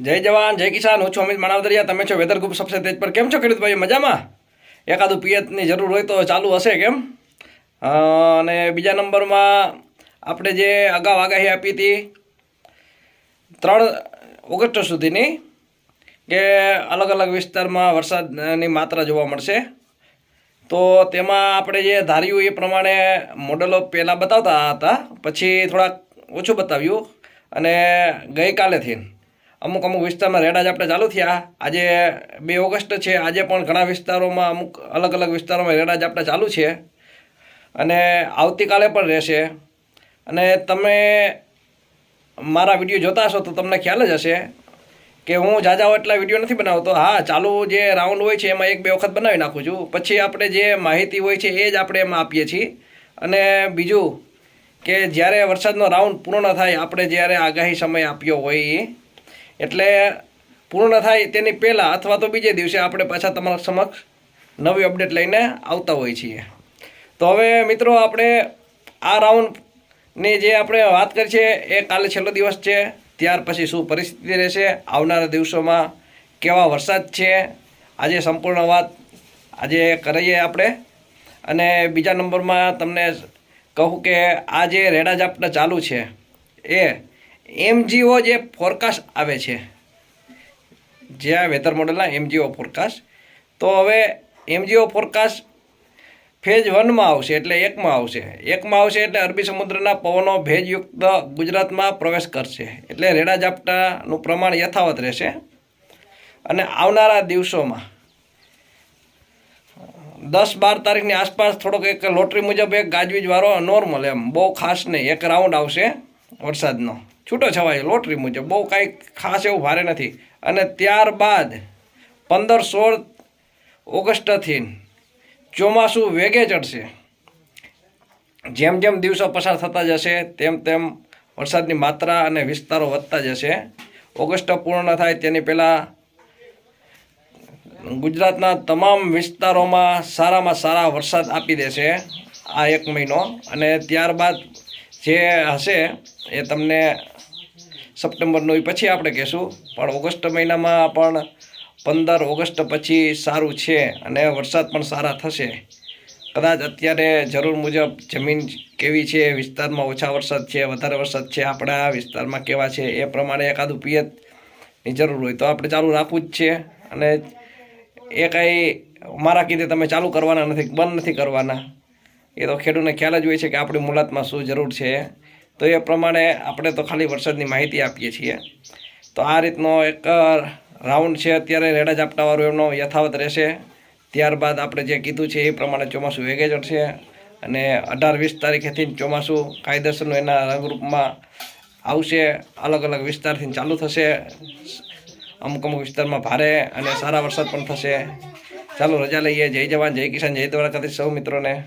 જય જવાન, જય કિસાન. હું છું અમિત માણાવદરિયા. તમે છો વેધર ગ્રુપ સબસે તેજ પર. કેમ છો ખેડૂત ભાઈ મજામાં? એકાદું પિયતની જરૂર હોય તો ચાલુ હશે કેમ? અને બીજા નંબરમાં આપણે જે અગાઉ આગાહી આપી હતી ત્રણ ઓગસ્ટ સુધીની કે અલગ અલગ વિસ્તારમાં વરસાદની માત્રા જોવા મળશે. તો તેમાં આપણે જે ધાર્યું એ પ્રમાણે મોડેલો પહેલાં બતાવતા હતા. પછી થોડાક ઓછું બતાવ્યું. અને ગઈકાલેથી અમુક અમુક વિસ્તારમાં રેડા જ આપણે ચાલુ થયા. આજે બે ઓગસ્ટ છે, આજે પણ ઘણા વિસ્તારોમાં અમુક અલગ અલગ વિસ્તારોમાં રેડા જ આપણે ચાલુ છે. અને આવતીકાલે પણ રહેશે. અને તમે મારા વીડિયો જોતા હશો તો તમને ખ્યાલ જ હશે કે હું જાજા એટલા વીડિયો નથી બનાવતો. હા, ચાલુ જે રાઉન્ડ હોય છે એમાં એક બે વખત બનાવી નાખું છું. પછી આપણે જે માહિતી હોય છે એ જ આપણે એમાં આપીએ છીએ. અને બીજું કે જ્યારે વરસાદનો રાઉન્ડ પૂર્ણ થાય, આપણે જ્યારે આગાહી સમય આપ્યો હોય એ એટલે પૂર્ણ થાય તેની પહેલાં અથવા તો બીજે દિવસે આપણે પાછા તમારા સમક્ષ નવી અપડેટ લઈને આવતા હોઈએ છીએ. તો હવે મિત્રો આપણે આ રાઉન્ડની જે આપણે વાત કરી છે એ કાલે છેલ્લો દિવસ છે. ત્યાર પછી શું પરિસ્થિતિ રહેશે? આવનારા દિવસોમાં કેવા વરસાદ છે? આજે સંપૂર્ણ વાત આજે કરીએ આપણે. અને બીજા નંબરમાં તમને કહું કે આ જે રેડા ચાલુ છે એ એમજીઓ જે ફોરકાસ્ટ આવે છે જે આ વેધર મોડલના એમજીઓ ફોરકાસ્ટ તો હવે એમજીઓ ફોરકાસ્ટ ફેજ વનમાં આવશે એટલે એકમાં આવશે. એકમાં આવશે એટલે અરબી સમુદ્રના પવનો ભેજયુક્ત ગુજરાતમાં પ્રવેશ કરશે. એટલે રેડા ઝાપટાનું પ્રમાણ યથાવત રહેશે. અને આવનારા દિવસોમાં દસ બાર તારીખની આસપાસ થોડોક એક લોટરી મુજબ એક ગાજવીજ વાળો નોર્મલ એમ, બહુ ખાસ નહીં, એક રાઉન્ડ આવશે વરસાદનો. છૂટો છવાય લોટરી મુજબ. બહુ કાંઈ ખાસ એવું ભારે નથી. અને ત્યારબાદ પંદર સોળ ઓગસ્ટથી ચોમાસું વેગે ચડશે. જેમ જેમ દિવસો પસાર થતા જશે, તેમ તેમ વરસાદની માત્રા અને વિસ્તારો વધતા જશે. ઓગસ્ટ પૂર્ણ થાય તેની પહેલાં ગુજરાતના તમામ વિસ્તારોમાં સારામાં સારા વરસાદ આપી દેશે આ એક મહિનો. અને ત્યારબાદ જે હશે એ તમને સપ્ટેમ્બરનો પછી આપણે કહેશું. પણ ઓગસ્ટ મહિનામાં પણ પંદર ઓગસ્ટ પછી સારું છે અને વરસાદ પણ સારા થશે. કદાચ અત્યારે જરૂર મુજબ જમીન કેવી છે, વિસ્તારમાં ઓછા વરસાદ છે, વધારે વરસાદ છે, આપણા વિસ્તારમાં કેવા છે એ પ્રમાણે એકાદું પિયતની જરૂર હોય. તો આપણે ચાલુ રાખવું જ છે અને એ કાંઈ મારા કીધે તમે ચાલુ કરવાના નથી, બંધ નથી કરવાના. એ તો ખેડૂતને ખ્યાલ જ હોય છે કે આપણી મુલાતમાં શું જરૂર છે. તો એ પ્રમાણે આપણે તો ખાલી વરસાદની માહિતી આપીએ છીએ. તો આ રીતનો એક રાઉન્ડ છે. અત્યારે રેડા ઝાપટાવાળો એમનો યથાવત રહેશે. ત્યારબાદ આપણે જે કીધું છે એ પ્રમાણે ચોમાસું વેગે ચડશે અને અઢાર વીસ તારીખેથી ચોમાસું કાયદેસરનું એના રંગરૂપમાં આવશે. અલગ અલગ વિસ્તારથી ચાલુ થશે. અમુક અમુક વિસ્તારમાં ભારે અને સારા વરસાદ પણ થશે. ચાલો રજા લઈએ. જય જવાન. જય કિસાન. જય દ્વારકાથી સૌ મિત્રોને